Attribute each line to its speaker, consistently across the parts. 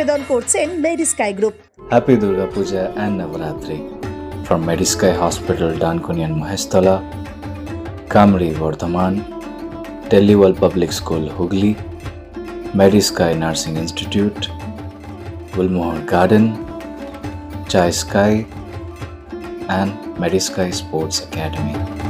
Speaker 1: নিবেদন করছেন Mary sky group
Speaker 2: Happy Durga Puja and Navaratri from Medisky Hospital, Dankuni and Mahestala, Kamri, Vardhaman, Delhi World Public School, Hooghly, Medisky Nursing Institute, Gulmohar Garden, Chai Sky, and Medisky Sports Academy.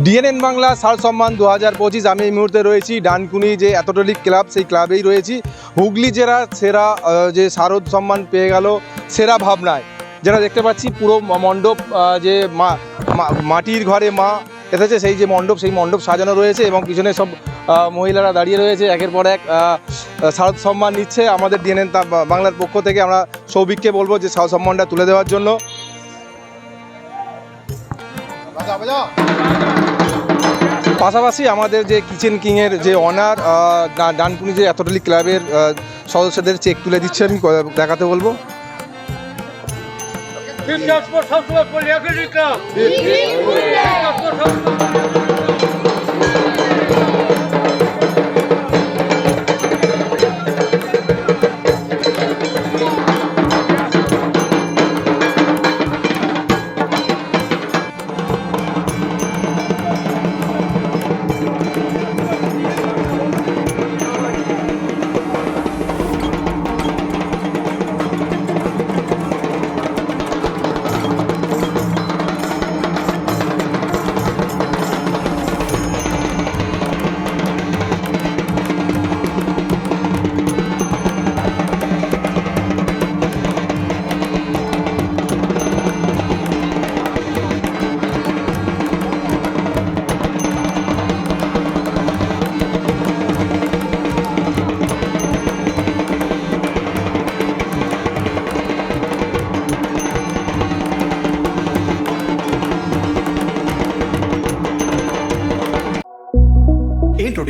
Speaker 3: DNN Bangla সার সম্মান দু হাজার পঁচিশ আমি এই মুহূর্তে রয়েছি ডানকুনি যে অ্যাথলেটিক ক্লাব সেই ক্লাবেই রয়েছি। হুগলি জেলা সেরা যে শারদ সম্মান পেয়ে গেল সেরা ভাবনায়। যেটা দেখতে পাচ্ছি পুরো মণ্ডপ যে মা মাটির ঘরে মা এসেছে, সেই যে মণ্ডপ, সেই মণ্ডপ সাজানো রয়েছে এবং পিছনে সব মহিলারা দাঁড়িয়ে রয়েছে। একের পর এক শারদ সম্মান নিচ্ছে আমাদের ডিএনএন বাংলার পক্ষ থেকে। আমরা সৌভিককে বলব যে সম্মানটা তুলে দেওয়ার জন্য। পাশাপাশি আমাদের যে কিচেন কিংয়ের যে অনার ডানপুনি যে এতটালি ক্লাবের সদস্যদের চেক তুলে দিচ্ছে আমি দেখাতে বলব.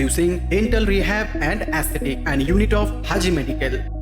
Speaker 4: Introducing Dental Rehab and Aesthetic and Unit of Haji Medical.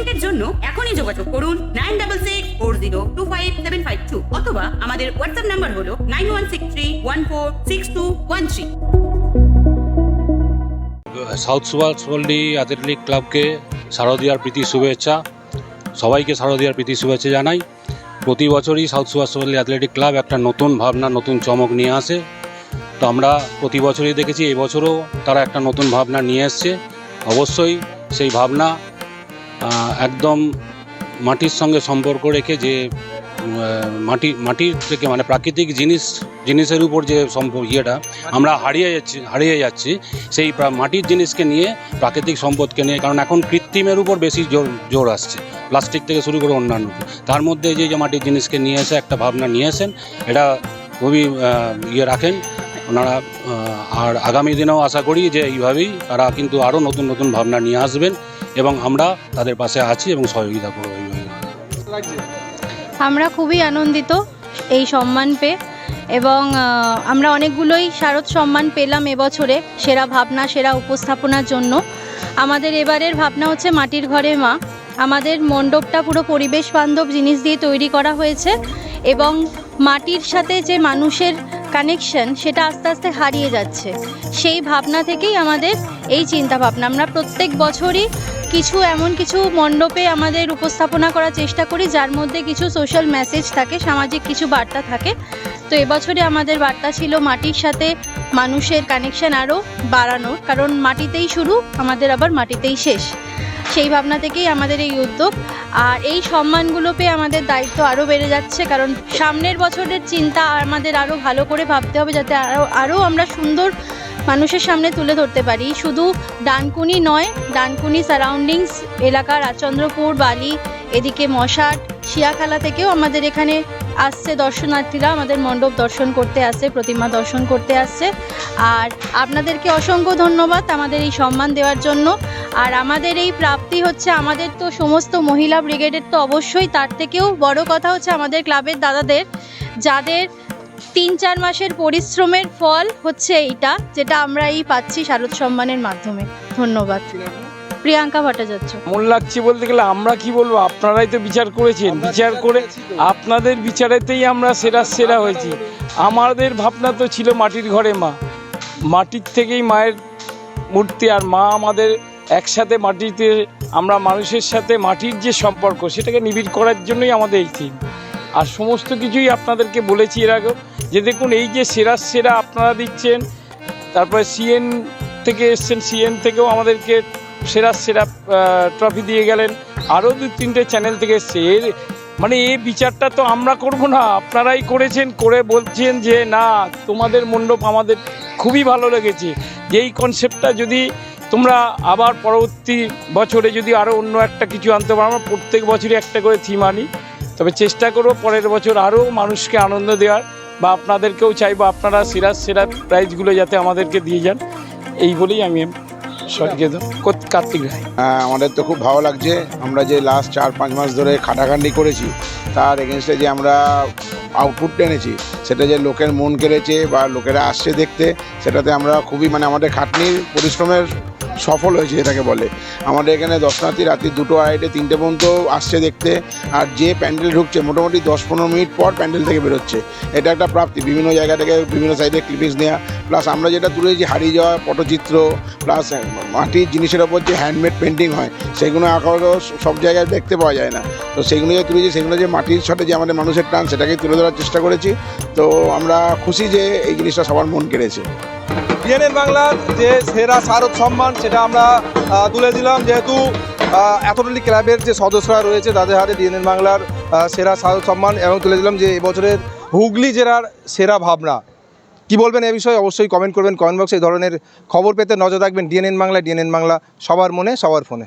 Speaker 5: অ্যাপয়েন্টমেন্টের জন্য এখনই যোগাযোগ করুন nine double six four zero two five seven five two অথবা আমাদের হোয়াটসঅ্যাপ নাম্বার হলো nine one six three one four six two one three.
Speaker 6: South Subhashpally athletic ক্লাবকে শারদীয়ার প্রীতি শুভেচ্ছা। সবাইকে শারদীয়ার প্রীতি শুভেচ্ছা জানাই। প্রতি বছরই সাউথ সুভাষপল্লী অ্যাথলেটিক ক্লাব একটা নতুন ভাবনা, নতুন চমক নিয়ে আসে। তো আমরা প্রতি বছরই দেখেছি এবছরও তারা একটা নতুন ভাবনা নিয়ে এসছে। অবশ্যই সেই ভাবনা একদম মাটির সঙ্গে সম্পর্ক রেখে যে মাটি, মাটির থেকে মানে প্রাকৃতিক জিনিস, জিনিসের উপর যে সম্পর্ক ইয়েটা, আমরা হারিয়ে যাচ্ছি হারিয়ে যাচ্ছি, সেই মাটির জিনিসকে নিয়ে, প্রাকৃতিক সম্পদকে নিয়ে, কারণ এখন কৃত্রিমের উপর বেশি জোর জোর আসছে, প্লাস্টিক থেকে শুরু করে অন্যান্য তার মধ্যে যে যে মাটির জিনিসকে নিয়ে এসে একটা ভাবনা নিয়ে এসেন, এটা খুবই ইয়ে রাখেন, ওনারা আর আগামী দিনেও আশা করি যে, এইভাবেই তারা কিন্তু আরও নতুন নতুন ভাবনা নিয়ে আসবেন। এবং আমরা তাদের পাশে আছি এবং সহযোগিতা করব
Speaker 7: আমরা খুবই আনন্দিত এই সম্মান পেয়ে এবং আমরা অনেকগুলোই শারদ সম্মান পেলাম এবছরে সেরা ভাবনা, সেরা উপস্থাপনার জন্য। আমাদের এবারের ভাবনা হচ্ছে মাটির ঘরে মা। আমাদের মণ্ডপটা পুরো পরিবেশ বান্ধব জিনিস দিয়ে তৈরি করা হয়েছে এবং মাটির সাথে যে মানুষের কানেকশন সেটা আস্তে আস্তে হারিয়ে যাচ্ছে। সেই ভাবনা থেকেই আমাদের এই চিন্তা ভাবনা। আমরা প্রত্যেক বছরই কিছু এমন কিছু মণ্ডপে আমাদের উপস্থাপনা করার চেষ্টা করি, যার মধ্যে কিছু সোশ্যাল মেসেজ থাকে, সামাজিক কিছু বার্তা থাকে। তো এবছরে আমাদের বার্তা ছিল মাটির সাথে মানুষের কানেকশন আরও বাড়ানোর, কারণ মাটিতেই শুরু, আমাদের আবার মাটিতেই শেষ। সেই ভাবনা থেকেই আমাদের এই উদ্যোগ। আর এই সম্মানগুলো পেয়ে আমাদের দায়িত্ব আরও বেড়ে যাচ্ছে, কারণ সামনের বছরের চিন্তা আমাদের আরও ভালো করে ভাবতে হবে, যাতে আরও আরও আমরা সুন্দর মানুষের সামনে তুলে ধরতে পারি। শুধু ডানকুনি নয়, ডানকুনি সারাউন্ডিংস এলাকা রাজচন্দ্রপুর, বালি, এদিকে মশাট, শিয়াখালা থেকেও আমাদের এখানে আসছে দর্শনার্থীরা। আমাদের মণ্ডপ দর্শন করতে আসছে, প্রতিমা দর্শন করতে আসছে। আর আপনাদেরকে অসংখ্য ধন্যবাদ আমাদের এই সম্মান দেওয়ার জন্য। আর আমাদের এই প্রাপ্তি হচ্ছে, আমাদের তো সমস্ত মহিলা ব্রিগেডের তো অবশ্যই, তার থেকেও বড় কথা হচ্ছে আমাদের ক্লাবের দাদাদের, যাদের তিন চার মাসের পরিশ্রমের ফল হচ্ছে এইটা যেটা আমরা এই পাচ্ছি শারদ সম্মানের মাধ্যমে। ধন্যবাদ। প্রিয়াঙ্কা ভট্টাচার্য।
Speaker 8: মন লাগছে বলতে গেলে আমরা কি বলব? আপনারাই তো বিচার করেছেন। বিচার করে আপনাদের বিচারেতেই আমরা সেরা সেরা হয়েছি। আমাদের ভাবনা তো ছিল মাটির ঘরে মা। মাটির থেকেই মায়ের মূর্তি আর মা আমাদের একসাথে মাটিতে আমরা মানুষের সাথে মাটির যে সম্পর্ক সেটাকে নিবিড় করার জন্যই আমাদের এই থিম। আর সমস্ত কিছুই আপনাদেরকে বলেছি এর আগেও। যে দেখুন, এই যে সেরা সেরা আপনারা দিচ্ছেন, তারপরে সিএন থেকে এসছেন, সিএন থেকেও আমাদেরকে সেরা সেরা ট্রফি দিয়ে গেলেন। আরও দু তিনটে চ্যানেল থেকে এসছে। এর মানে এই বিচারটা তো আমরা করব না, আপনারাই করেছেন, করে বলছেন যে না, তোমাদের মণ্ডপ আমাদের খুবই ভালো লেগেছে। যে এই কনসেপ্টটা যদি তোমরা আবার পরবর্তী বছরে যদি আরও অন্য একটা কিছু আনতে পারো, আমরা প্রত্যেক বছরই একটা করে থিম আনি। তবে চেষ্টা করব পরের বছর আরও মানুষকে আনন্দ দেওয়ার বা আপনাদেরকেও চাইব, আপনারা সেরা সেরা প্রাইজগুলো যাতে আমাদেরকে দিয়ে যান। এই বলেই আমি কার্তিক রায়।
Speaker 9: হ্যাঁ আমাদের তো খুব ভালো লাগছে। আমরা যে লাস্ট চার, পাঁচ মাস ধরে খাটাখান্ডি করেছি, তার এগেনস্টে যে আমরা আউটপুট এনেছি, সেটা যে লোকের মন কেড়েছে বা লোকেরা আসছে দেখতে, সেটাতে আমরা খুবই মানে আমাদের খাটনির, পরিশ্রমের সফল হয়েছে এটাকে বলে। আমাদের এখানে দর্শনার্থী রাত্রি দুটো, আড়াইটে, তিনটে পর্যন্ত আসছে দেখতে। আর যে প্যান্ডেল ঢুকছে, মোটামুটি দশ পনেরো মিনিট পর প্যান্ডেল থেকে বেরোচ্ছে। এটা একটা প্রাপ্তি। বিভিন্ন জায়গা থেকে বিভিন্ন সাইডে ক্লিপিংস নেওয়া প্লাস আমরা যেটা তুলেছি, হারিয়ে যাওয়া পটচিত্র প্লাস মাটির জিনিসের ওপর যে হ্যান্ডমেড পেন্টিং হয়, সেগুলো আঁকা সব জায়গায় দেখতে পাওয়া যায় না। তো সেগুলো যে তুলেছি, সেগুলো যে মাটির সাথে যে আমাদের মানুষের টান সেটাকে তুলে ধরার চেষ্টা করেছি। তো আমরা খুশি যে এই জিনিসটা সবার মন কেড়েছে।
Speaker 3: ডিএনএন বাংলার যে সেরা শারদ সম্মান, সেটা আমরা তুলে দিলাম। যেহেতু অ্যাথলেটিক ক্লাবের যে সদস্যরা রয়েছে, তাদের হাতে ডিএনএন বাংলার সেরা শারদ সম্মান, এবং তুলে দিলাম যে এবছরের হুগলি জেলার সেরা ভাবনা। কি বলবেন এ বিষয়ে? অবশ্যই কমেন্ট করবেন কমেন্ট বক্সে এই ধরনের খবর পেতে নজর রাখবেন। ডিএনএন বাংলা ডিএনএন বাংলা, সবার মনে, সবার ফোনে।